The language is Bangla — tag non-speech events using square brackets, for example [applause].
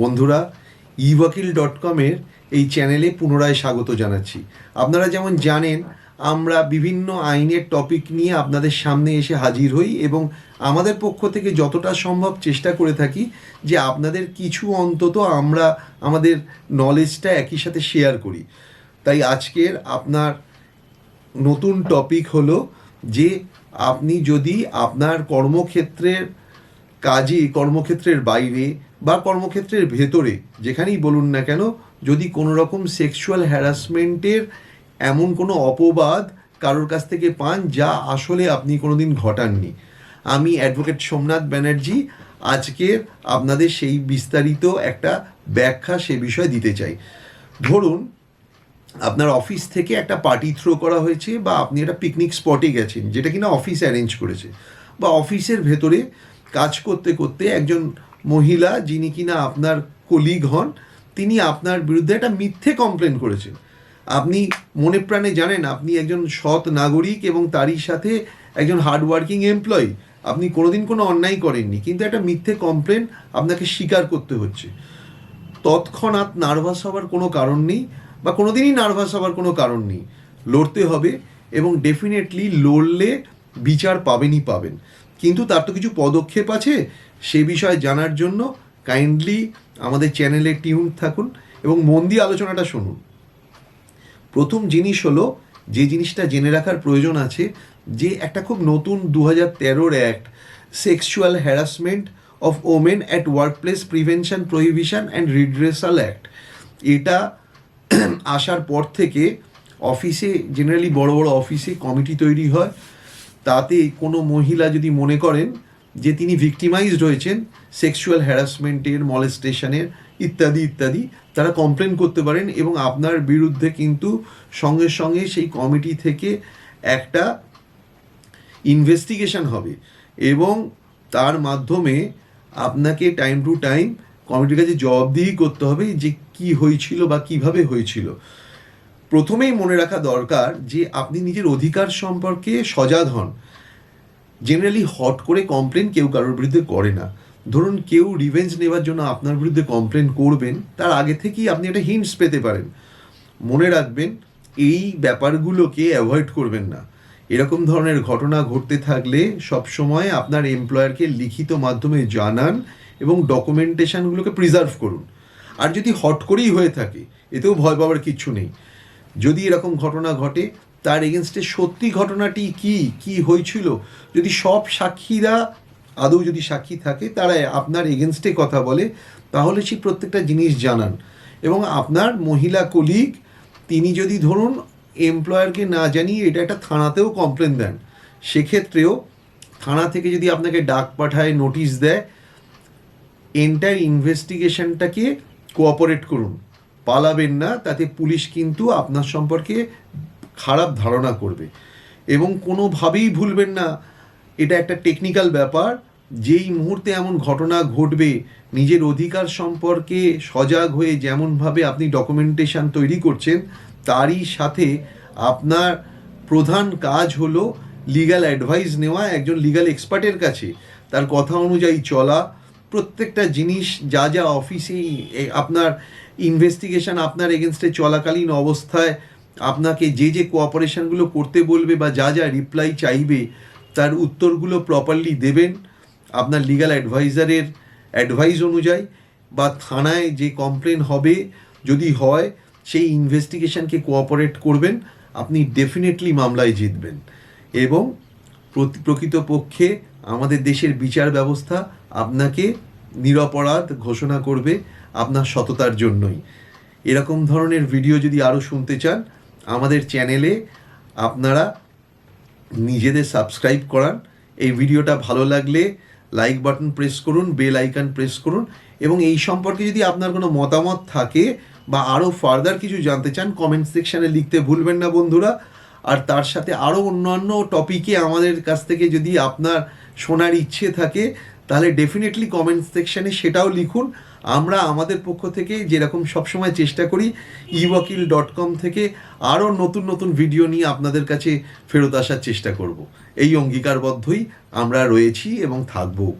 বন্ধুরা ইওয়াকিল ডট কমের এই চ্যানেলে পুনরায় স্বাগত জানাচ্ছি। আপনারা যেমন জানেন, আমরা বিভিন্ন আইনের টপিক নিয়ে আপনাদের সামনে এসে হাজির হই এবং আমাদের পক্ষ থেকে যতটা সম্ভব চেষ্টা করে থাকি যে আপনাদের কিছু অন্তত আমরা আমাদের নলেজটা একই সাথে শেয়ার করি। তাই আজকের আপনার নতুন টপিক হলো যে আপনি যদি আপনার কর্মক্ষেত্রের কাজে, কর্মক্ষেত্রের বাইরে বা কর্মক্ষেত্রের ভেতরে, যেখানেই বলুন না কেন, যদি কোনো রকম সেক্সুয়াল হ্যারাসমেন্টের এমন কোনো অপবাদ কারোর কাছ থেকে পান যা আসলে আপনি কোনোদিন ঘটাননি। আমি অ্যাডভোকেট সোমনাথ ব্যানার্জি আজকে আপনাদের সেই বিস্তারিত একটা ব্যাখ্যা সে বিষয়ে দিতে চাই। ধরুন, আপনার অফিস থেকে একটা পার্টি থ্রো করা হয়েছে বা আপনি একটা পিকনিক স্পটে গেছেন, যেটা কিনা অফিস অ্যারেঞ্জ করেছে। বা অফিসের ভেতরে কাজ করতে করতে একজন মহিলা যিনি কিনা আপনার কলিগ হন, তিনি আপনার বিরুদ্ধে একটা মিথ্যে কমপ্লেন করেছেন। আপনি মনে প্রাণে জানেন, আপনি একজন সৎ নাগরিক এবং তারই সাথে একজন হার্ডওয়ার্কিং এমপ্লয়ি আপনি কোনোদিন কোনো অন্যায় করেননি, কিন্তু একটা মিথ্যে কমপ্লেন আপনাকে স্বীকার করতে হচ্ছে। তৎক্ষণাৎ নার্ভাস হওয়ার কোনো কারণ নেই বা কোনোদিনই নার্ভাস হওয়ার কোনো কারণ নেই। লড়তে হবে এবং ডেফিনেটলি লড়লে বিচার পাবেনই পাবেন। কিন্তু তার তো কিছু পদক্ষেপ আছে। সে বিষয়ে জানার জন্য কাইন্ডলি আমাদের চ্যানেলে টিউন থাকুন এবং মন দিয়ে আলোচনাটা শুনুন। প্রথম জিনিস হলো, যে জিনিসটা জেনে রাখার প্রয়োজন আছে, যে একটা খুব নতুন দু হাজার তেরোর act sexual harassment of women at workplace prevention prohibition and redressal act এটা [clears throat] আসার পর থেকে অফিসে জেনারেলি বড় বড় অফিসে কমিটি তৈরি হয়। তাতে কোনো মহিলা যদি মনে করেন যে তিনি ভিকটিমাইজড হয়েছেন সেক্সুয়াল হ্যারাসমেন্টের মলেস্টেশনের ইত্যাদি ইত্যাদি, তারা কমপ্লেন করতে পারেন এবং আপনার বিরুদ্ধে কিন্তু সঙ্গে সঙ্গে সেই কমিটি থেকে একটা ইনভেস্টিগেশন হবে এবং তার মাধ্যমে আপনাকে টাইম টু টাইম কমিটির কাছে জবাবদিহি করতে হবে যে কি হয়েছিল বা কীভাবে হয়েছিল। প্রথমেই মনে রাখা দরকার যে আপনি নিজের অধিকার সম্পর্কে সজাগ হন। জেনারেলি হট করে কমপ্লেন কেউ কারোর বিরুদ্ধে করে না। ধরুন, কেউ রিভেঞ্জ নেওয়ার জন্য আপনার বিরুদ্ধে কমপ্লেন করবেন, তার আগে থেকেই আপনি একটা হিন্টস পেতে পারেন। মনে রাখবেন, এই ব্যাপারগুলোকে অ্যাভয়েড করবেন না। এরকম ধরনের ঘটনা ঘটতে থাকলে সবসময় আপনার এমপ্লয়ারকে লিখিত মাধ্যমে জানান এবং ডকুমেন্টেশনগুলোকে প্রিজার্ভ করুন। আর যদি হট করেই হয়ে থাকে, এতেও ভয় পাওয়ার কিচ্ছু নেই। যদি এরকম ঘটনা ঘটে তার এগেনস্টে সত্যি ঘটনাটি কি কি হয়েছিল? যদি সব সাক্ষীরা, আদৌ যদি সাক্ষী থাকে, তারা আপনার এগেনস্টে কথা বলে, তাহলে সেই প্রত্যেকটা জিনিস জানান। এবং আপনার মহিলা কলিগ, তিনি যদি ধরুন এমপ্লয়ারকে না জানিয়ে এটা একটা থানাতেও কমপ্লেন দেন, সেক্ষেত্রেও থানা থেকে যদি আপনাকে ডাক পাঠায়, নোটিশ দেয় এন্টায়ার ইনভেস্টিগেশনটাকে কোঅপারেট করুন। পালাবেন না, তাতে পুলিশ কিন্তু আপনার সম্পর্কে খারাপ ধারণা করবে। এবং কোনোভাবেই ভুলবেন না। এটা একটা টেকনিক্যাল ব্যাপার। যেই মুহূর্তে এমন ঘটনা ঘটবে, নিজের অধিকার সম্পর্কে সজাগ হয়ে যেমনভাবে আপনি ডকুমেন্টেশন তৈরি করছেন, তারই সাথে আপনার প্রধান কাজ হলো লিগ্যাল অ্যাডভাইস নেওয়া, একজন লিগ্যাল এক্সপার্টের কাছে। তার কথা অনুযায়ী চলা। প্রত্যেকটা জিনিস, যা যা অফিসেই আপনার ইনভেস্টিগেশন আপনার এগেনস্টে চলাকালীন অবস্থায় আপনাকে যে যে কোঅপারেশনগুলো করতে বলবে বা যা যা রিপ্লাই চাইবে, তার উত্তরগুলো প্রপারলি দেবেন। আপনার লিগ্যাল অ্যাডভাইজারের অ্যাডভাইস অনুযায়ী বা থানায় যে কমপ্লেন হবে, যদি হয়, সেই ইনভেস্টিগেশনকে কোঅপারেট করবেন। আপনি ডেফিনেটলি মামলায় জিতবেন। এবং প্রকৃতপক্ষে আমাদের দেশের বিচার ব্যবস্থা আপনাকে নিরপরাধ ঘোষণা করবে আপনার সততার জন্যই। এরকম ধরনের ভিডিও যদি আরও শুনতে চান আমাদের চ্যানেলে আপনারা নিজেদের সাবস্ক্রাইব করান। এই ভিডিওটা ভালো লাগলে লাইক বাটন প্রেস করুন, বেল আইকন প্রেস করুন এবং এই সম্পর্কে যদি আপনার কোনো মতামত থাকে বা আরও ফার্দার কিছু জানতে চান, কমেন্ট সেকশানে লিখতে ভুলবেন না বন্ধুরা। আর তার সাথে আরও অন্যান্য টপিকে আমাদের কাছ থেকে যদি আপনার শোনার ইচ্ছে থাকে, তাহলে ডেফিনেটলি কমেন্ট সেকশানে সেটাও লিখুন। আমরা আমাদের পক্ষ থেকে যেরকম সবসময় চেষ্টা করি ইওয়াকিল ডট কম থেকে আরও নতুন নতুন ভিডিও নিয়ে আপনাদের কাছে ফেরত আসার চেষ্টা করব। এই অঙ্গীকারবদ্ধই আমরা রয়েছি এবং থাকব।